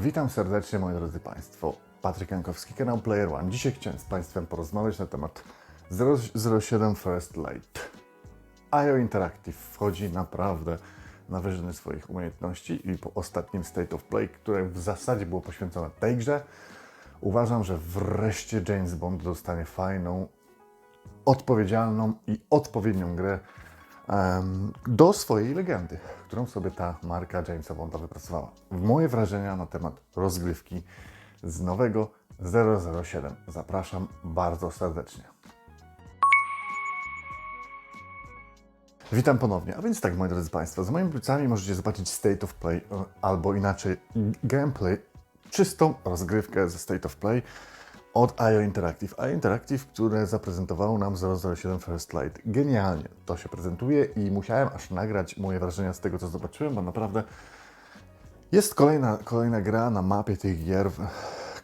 Witam serdecznie moi drodzy Państwo. Patryk Jankowski, kanał Player One. Dzisiaj chciałem z Państwem porozmawiać na temat 007 First Light. IO Interactive wchodzi naprawdę na wyżyny swoich umiejętności i po ostatnim State of Play, które w zasadzie było poświęcone tej grze, uważam, że wreszcie James Bond dostanie fajną, odpowiedzialną i odpowiednią grę do swojej legendy, którą sobie ta marka Jamesa Bonda wypracowała. Moje wrażenia na temat rozgrywki z nowego 007 zapraszam bardzo serdecznie. Witam ponownie. A więc tak, moi drodzy Państwo, za moimi plecami możecie zobaczyć State of Play, e, albo inaczej gameplay, czystą rozgrywkę ze State of Play od IO Interactive. IO Interactive, które zaprezentowało nam 007 First Light. Genialnie to się prezentuje i musiałem aż nagrać moje wrażenia z tego, co zobaczyłem, bo naprawdę jest kolejna, kolejna gra na mapie tych gier,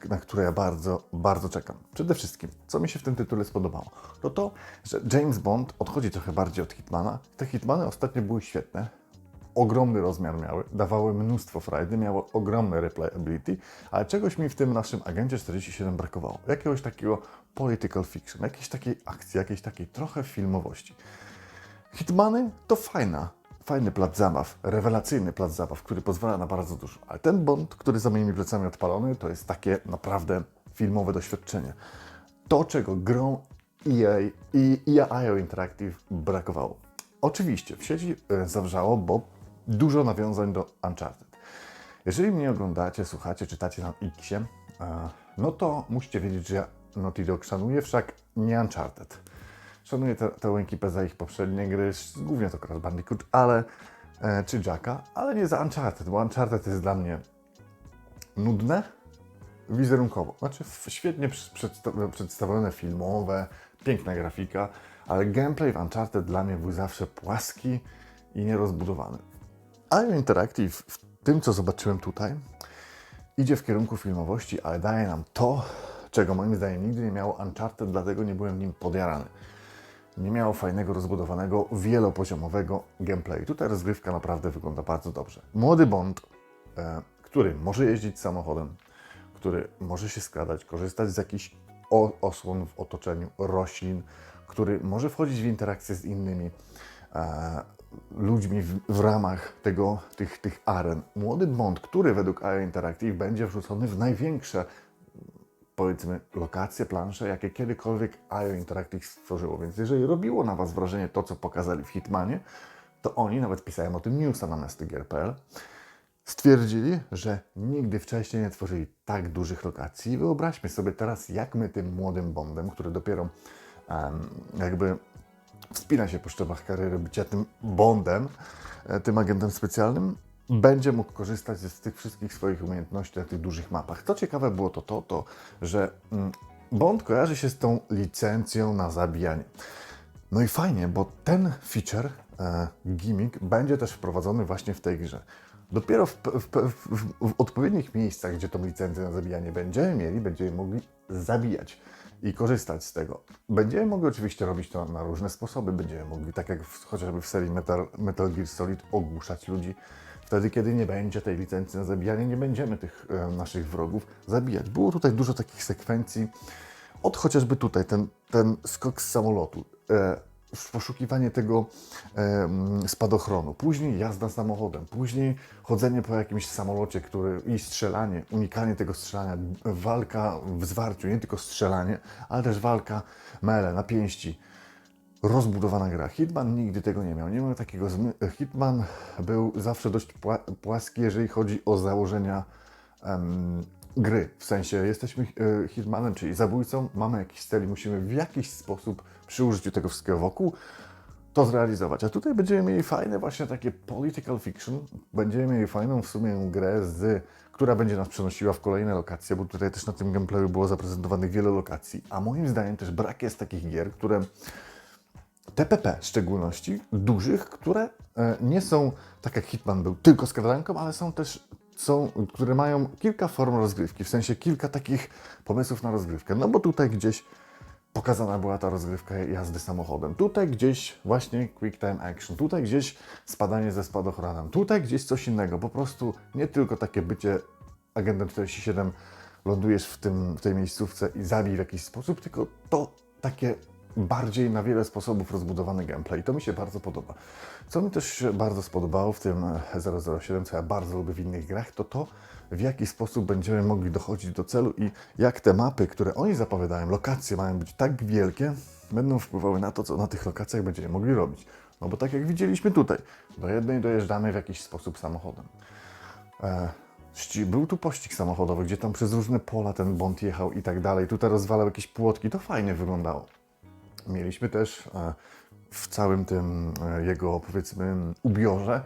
na które ja bardzo, bardzo czekam. Przede wszystkim, co mi się w tym tytule spodobało, to to, że James Bond odchodzi trochę bardziej od Hitmana. Te Hitmany ostatnio były świetne, ogromny rozmiar miały, dawały mnóstwo frajdy, miały ogromne replayability, ale czegoś mi w tym naszym agencie 47 brakowało. Jakiegoś takiego political fiction, jakiejś takiej akcji, jakiejś takiej trochę filmowości. Hitmany to fajna, fajny plac zabaw, rewelacyjny plac zabaw, który pozwala na bardzo dużo. Ale ten Bond, który za moimi plecami odpalony, to jest takie naprawdę filmowe doświadczenie. To, czego grą EA i EA Interactive brakowało. Oczywiście w sieci e, zawrzało, bo dużo nawiązań do Uncharted. Jeżeli mnie oglądacie, słuchacie, czytacie na Xie, e, no to musicie wiedzieć, że ja Naughty Dog szanuję, wszak nie Uncharted. Szanuję tę tę ekipę za ich poprzednie gry, głównie to Crash Bandicoot, ale, e, czy Jacka, ale nie za Uncharted, bo Uncharted jest dla mnie nudne wizerunkowo. Znaczy świetnie przedstawione filmowe, piękna grafika, ale gameplay w Uncharted dla mnie był zawsze płaski i nierozbudowany. IO Interactive w tym, co zobaczyłem tutaj, idzie w kierunku filmowości, ale daje nam to, czego moim zdaniem nigdy nie miało Uncharted, dlatego nie byłem nim podjarany. Nie miało fajnego, rozbudowanego, wielopoziomowego gameplayu. Tutaj rozgrywka naprawdę wygląda bardzo dobrze. Młody Bond, e, który może jeździć samochodem, który może się skradać, korzystać z jakichś osłon w otoczeniu, roślin, który może wchodzić w interakcję z innymi e, ludźmi w, w ramach tego, tych, tych aren. Młody Bond, który według IO Interactive będzie wrzucony w największe powiedzmy lokacje, plansze, jakie kiedykolwiek IO Interactive stworzyło. Więc jeżeli robiło na Was wrażenie to, co pokazali w Hitmanie, to oni, nawet pisałem o tym newsa na mestygier.pl, stwierdzili, że nigdy wcześniej nie tworzyli tak dużych lokacji. Wyobraźmy sobie teraz, jak my tym młodym Bondem, który dopiero em, jakby wspina się po szczeblach kariery bycia tym Bondem, e, tym agentem specjalnym, będzie mógł korzystać z tych wszystkich swoich umiejętności na tych dużych mapach. Co ciekawe było to to, to że mm, Bond kojarzy się z tą licencją na zabijanie. No i fajnie, bo ten feature, e, gimmick, będzie też wprowadzony właśnie w tej grze. Dopiero w, w, w, w odpowiednich miejscach, gdzie tą licencję na zabijanie będziemy mieli, będziemy mogli zabijać i korzystać z tego. Będziemy mogli oczywiście robić to na różne sposoby. Będziemy mogli, tak jak w, chociażby w serii Metal, Metal Gear Solid, ogłuszać ludzi. Wtedy, kiedy nie będzie tej licencji na zabijanie, nie będziemy tych e, naszych wrogów zabijać. Było tutaj dużo takich sekwencji, od chociażby tutaj, ten, ten skok z samolotu, e, poszukiwanie tego spadochronu, później jazda samochodem, później chodzenie po jakimś samolocie który, i strzelanie, unikanie tego strzelania, walka w zwarciu, nie tylko strzelanie, ale też walka mele, na pięści. Rozbudowana gra. Hitman nigdy tego nie miał. Nie miał takiego. Hitman był zawsze dość pła- płaski, jeżeli chodzi o założenia gry. W sensie jesteśmy e, Hitmanem, czyli zabójcą, mamy jakiś cel i musimy w jakiś sposób przy użyciu tego wszystkiego wokół to zrealizować. A tutaj będziemy mieli fajne właśnie takie political fiction. Będziemy mieli fajną w sumie grę, z, która będzie nas przenosiła w kolejne lokacje, bo tutaj też na tym gameplayu było zaprezentowanych wiele lokacji. A moim zdaniem też brak jest takich gier, które TPP w szczególności, dużych, które e, nie są, tak jak Hitman był, tylko skradanką, ale są też, są, które mają kilka form rozgrywki, w sensie kilka takich pomysłów na rozgrywkę. No bo tutaj gdzieś pokazana była ta rozgrywka jazdy samochodem. Tutaj gdzieś właśnie quick time action, tutaj gdzieś spadanie ze spadochronem, tutaj gdzieś coś innego. Po prostu nie tylko takie bycie agentem 47 lądujesz w, tym, w tej miejscówce i zabij w jakiś sposób, tylko to takie bardziej na wiele sposobów rozbudowany gameplay. To mi się bardzo podoba. Co mi też bardzo spodobało w tym 007, co ja bardzo lubię w innych grach, to to, w jaki sposób będziemy mogli dochodzić do celu i jak te mapy, które oni zapowiadają, lokacje mają być tak wielkie, będą wpływały na to, co na tych lokacjach będziemy mogli robić. No bo tak jak widzieliśmy tutaj, do jednej dojeżdżamy w jakiś sposób samochodem. E, był tu pościg samochodowy, gdzie tam przez różne pola ten bąd jechał i tak dalej. Tutaj rozwalał jakieś płotki, to fajnie wyglądało. Mieliśmy też e, w całym tym e, jego, powiedzmy, ubiorze,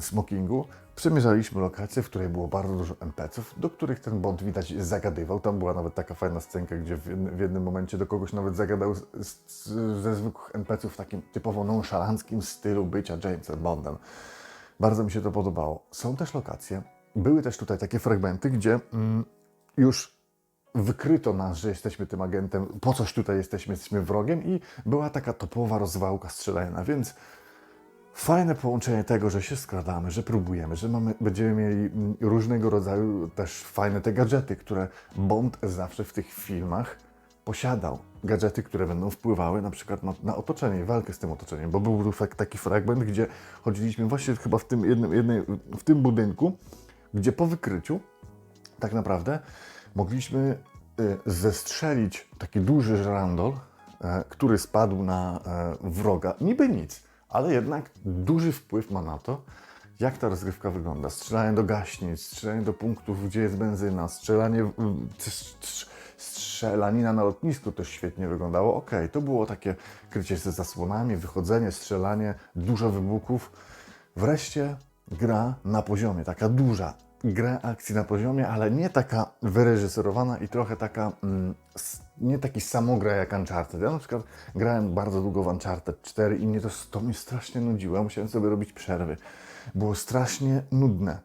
smokingu, przemierzaliśmy lokację, w której było bardzo dużo NPC-ów, do których ten Bond widać zagadywał. Tam była nawet taka fajna scenka, gdzie w jednym momencie do kogoś nawet zagadał z, z, ze zwykłych NPC-ów w takim typowo nonszalanckim stylu bycia Jamesem Bondem. Bardzo mi się to podobało. Są też lokacje, były też tutaj takie fragmenty, gdzie mm, już wykryto nas, że jesteśmy tym agentem, po coś tutaj jesteśmy, jesteśmy wrogiem i była taka topowa rozwałka strzelania, więc fajne połączenie tego, że się skradamy, że próbujemy, że mamy, będziemy mieli mm, różnego rodzaju też fajne te gadżety, które Bond zawsze w tych filmach posiadał. Gadżety, które będą wpływały na przykład na, na otoczenie walkę z tym otoczeniem, bo był taki fragment, gdzie chodziliśmy właśnie chyba w tym, jednym, w tym budynku, gdzie po wykryciu tak naprawdę mogliśmy y, zestrzelić taki duży żrandol, e, który spadł na e, wroga. Niby nic, ale jednak duży wpływ ma na to, jak ta rozgrywka wygląda. Strzelanie do gaśnic, strzelanie do punktów, gdzie jest benzyna, strzelanie, strzelanina na lotnisku też świetnie wyglądało. Okej, to było takie krycie ze zasłonami, wychodzenie, strzelanie, dużo wybuchów. Wreszcie gra na poziomie, taka duża gra akcji na poziomie, ale nie taka wyreżyserowana i trochę taka, mm, nie taki samogra jak Uncharted. Ja na przykład grałem bardzo długo w Uncharted 4 i mnie to, to mnie strasznie nudziło. Ja musiałem sobie robić przerwy. Było strasznie nudne.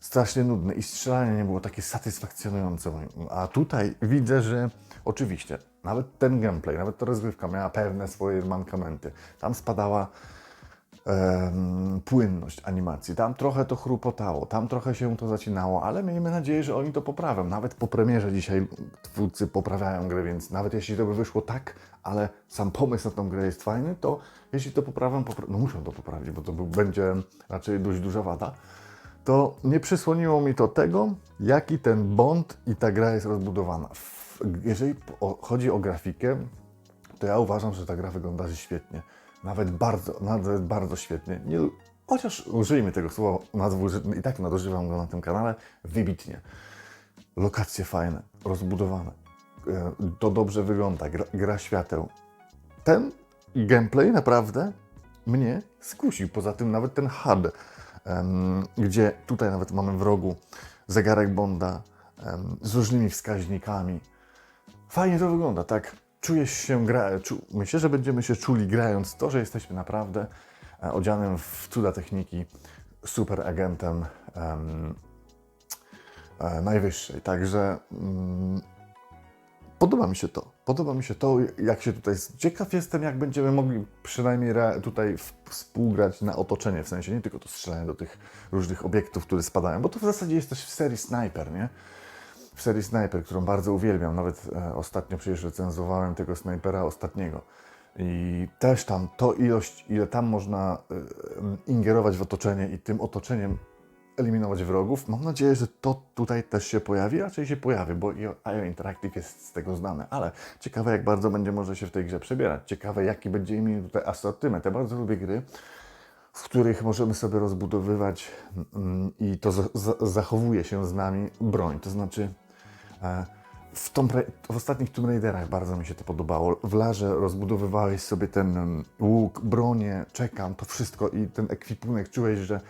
Strasznie nudne i strzelanie nie było takie satysfakcjonujące. A tutaj widzę, że oczywiście nawet ten gameplay, nawet ta rozgrywka miała pewne swoje mankamenty. Tam spadała płynność animacji. Tam trochę to chrupotało, tam trochę się to zacinało, ale miejmy nadzieję, że oni to poprawią. Nawet po premierze dzisiaj twórcy poprawiają grę, więc nawet jeśli to by wyszło tak, ale sam pomysł na tą grę jest fajny, to jeśli to poprawią, popra- no muszą to poprawić, bo to będzie raczej dość duża wada, to nie przysłoniło mi to tego, jaki ten Bond i ta gra jest rozbudowana. Jeżeli chodzi o grafikę, to ja uważam, że ta gra wygląda świetnie. Nawet bardzo, nawet bardzo świetnie. Nie, chociaż użyjmy tego słowa, że i tak nadużywam go na tym kanale, wybitnie. Lokacje fajne, rozbudowane. E, To dobrze wygląda, gra, gra świateł. Ten gameplay naprawdę mnie skusił. Poza tym nawet ten em, gdzie tutaj nawet mamy w rogu zegarek Bonda z różnymi wskaźnikami. Fajnie to wygląda, tak? Czujesz się gra... Czu... Myślę, że będziemy się czuli grając to, że jesteśmy naprawdę e, odzianym w cuda techniki super agentem em, e, najwyższej. Także mm, podoba mi się to. Podoba mi się to, jak się tutaj. Ciekaw jestem, jak będziemy mogli przynajmniej tutaj współgrać na otoczenie, w sensie nie tylko to strzelanie do tych różnych obiektów, które spadają, bo to w zasadzie jest też w serii Sniper, nie? W serii Sniper, którą bardzo uwielbiam. Nawet e, ostatnio przecież recenzowałem tego snajpera ostatniego. I też tam to ilość, ile tam można e, ingerować w otoczenie i tym otoczeniem eliminować wrogów. Mam nadzieję, że to tutaj też się pojawi, raczej się pojawi, bo IO Interactive jest z tego znane, ale ciekawe jak bardzo będzie może się w tej grze przebierać. Ciekawe jaki będzie mieli tutaj asortyment. Ja bardzo lubię gry, w których możemy sobie rozbudowywać mm, i to za- za- zachowuje się z nami broń. To znaczy, w, Tomb w ostatnich Tomb Raiderach bardzo mi się to podobało. W Larze rozbudowywałeś sobie ten mm, łuk, bronię, czekam, to wszystko i ten ekwipunek. Czułeś, że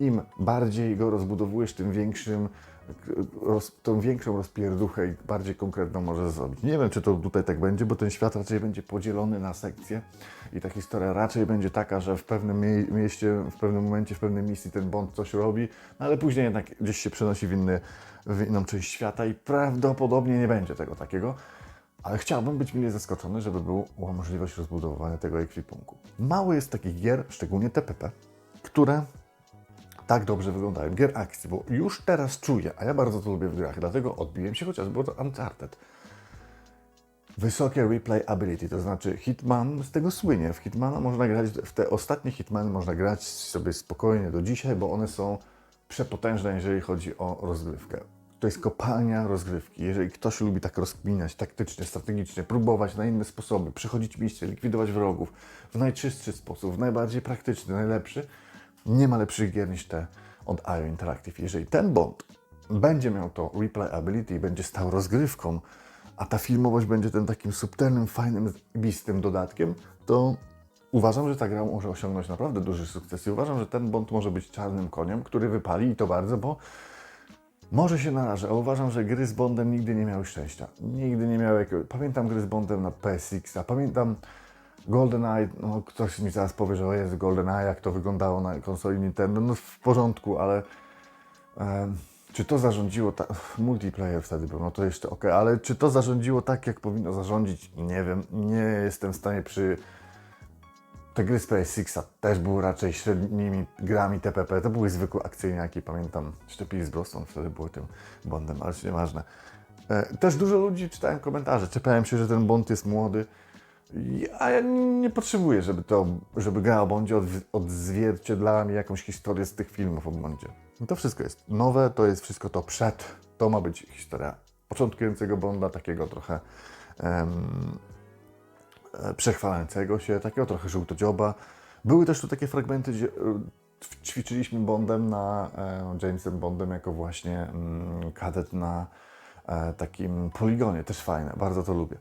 im bardziej go rozbudowujesz, tym większym roz, tą większą rozpierduchę i bardziej konkretną możesz zrobić. Nie wiem, czy to tutaj tak będzie, bo ten świat raczej będzie podzielony na sekcje i ta historia raczej będzie taka, że w pewnym mie- mieście, w pewnym momencie, w pewnej misji ten Bond coś robi, no ale później jednak gdzieś się przenosi w, inny, w inną część świata i prawdopodobnie nie będzie tego takiego. Ale chciałbym być mile zaskoczony, żeby była możliwość rozbudowywania tego ekwipunku. Mało jest takich gier, szczególnie TPP, które tak dobrze wyglądają, gier akcji, bo już teraz czuję, a ja bardzo to lubię w grach, dlatego odbiłem się chociażby od Uncharted. Wysokie replay ability, to znaczy Hitman z tego słynie. W Hitmana można grać, w te ostatnie Hitmany można grać sobie spokojnie do dzisiaj, bo one są przepotężne, jeżeli chodzi o rozgrywkę. To jest kopalnia rozgrywki. Jeżeli ktoś lubi tak rozkminiać taktycznie, strategicznie, próbować na inne sposoby, przechodzić misje, likwidować wrogów w najczystszy sposób, w najbardziej praktyczny, najlepszy, nie ma lepszych gier niż te od IO Interactive. Jeżeli ten Bond będzie miał to replayability będzie stał rozgrywką, a ta filmowość będzie tym takim subtelnym, fajnym, bistym dodatkiem, to uważam, że ta gra może osiągnąć naprawdę duży sukces i uważam, że ten Bond może być czarnym koniem, który wypali i to bardzo, bo może się narażę, a uważam, że gry z Bondem nigdy nie miały szczęścia. Nigdy nie miały jakiegoś... Pamiętam gry z Bondem na PSX, a pamiętam GoldenEye, no ktoś mi zaraz powie, że o jest GoldenEye, jak to wyglądało na konsoli Nintendo, no w porządku, ale em, czy to zarządziło, ta... multiplayer wtedy był, no to jeszcze ok, ale czy to zarządziło tak, jak powinno zarządzić, nie wiem, nie jestem w stanie przy te gry z PS6 też były raczej średnimi grami TPP. To były zwykłe akcyjniaki, pamiętam. Jeszcze Pierce Brosnan wtedy był tym Bondem, ale już nieważne. E, Też dużo ludzi czytałem komentarze, czepiałem się, że ten Bond jest młody. A ja nie potrzebuję, żeby, to, żeby gra o Bondzie odzwierciedlała mi jakąś historię z tych filmów o Bondzie. No to wszystko jest nowe, to jest wszystko to przed. To ma być historia początkującego Bonda, takiego trochę e, przechwalającego się, takiego trochę żółtodzioba. Były też tu takie fragmenty, gdzie e, ćwiczyliśmy Bondem na e, Jamesem Bondem jako właśnie mm, kadet na e, takim poligonie, też fajne, bardzo to lubię.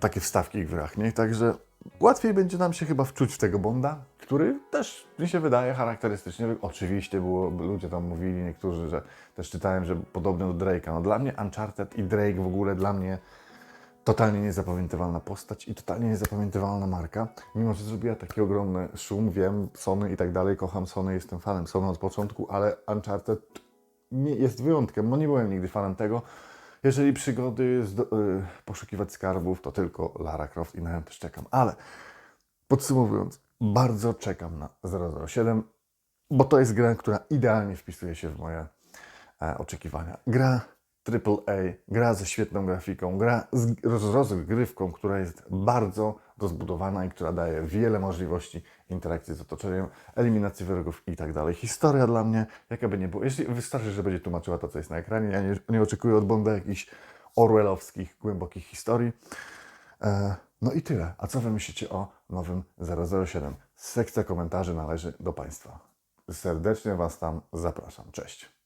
Takie wstawki w grach, nie? Także łatwiej będzie nam się chyba wczuć w tego Bonda, który też mi się wydaje charakterystycznie. Oczywiście było, ludzie tam mówili, niektórzy, że też czytałem, że podobny do Drake'a. No dla mnie Uncharted i Drake w ogóle dla mnie totalnie niezapamiętywalna postać i totalnie niezapamiętywalna marka. Mimo, że zrobiła taki ogromny szum, wiem, Sony i tak dalej, kocham Sony, jestem fanem Sony od początku, ale Uncharted jest wyjątkiem, bo nie byłem nigdy fanem tego. Jeżeli przygody y, poszukiwać skarbów, to tylko Lara Croft i na nią też czekam. Ale podsumowując, bardzo czekam na 007, bo to jest gra, która idealnie wpisuje się w moje e, oczekiwania. Gra AAA, gra ze świetną grafiką, gra z roz- rozgrywką, która jest bardzo rozbudowana i która daje wiele możliwości interakcji z otoczeniem, eliminacji wrogów i tak dalej. Historia dla mnie, jaka by nie było, jeśli wystarczy, że będzie tłumaczyła to, co jest na ekranie, ja nie, nie oczekuję od Bonda jakichś orwellowskich, głębokich historii. E, no i tyle. A co Wy myślicie o nowym 007? Sekcja komentarzy należy do Państwa. Serdecznie Was tam zapraszam. Cześć.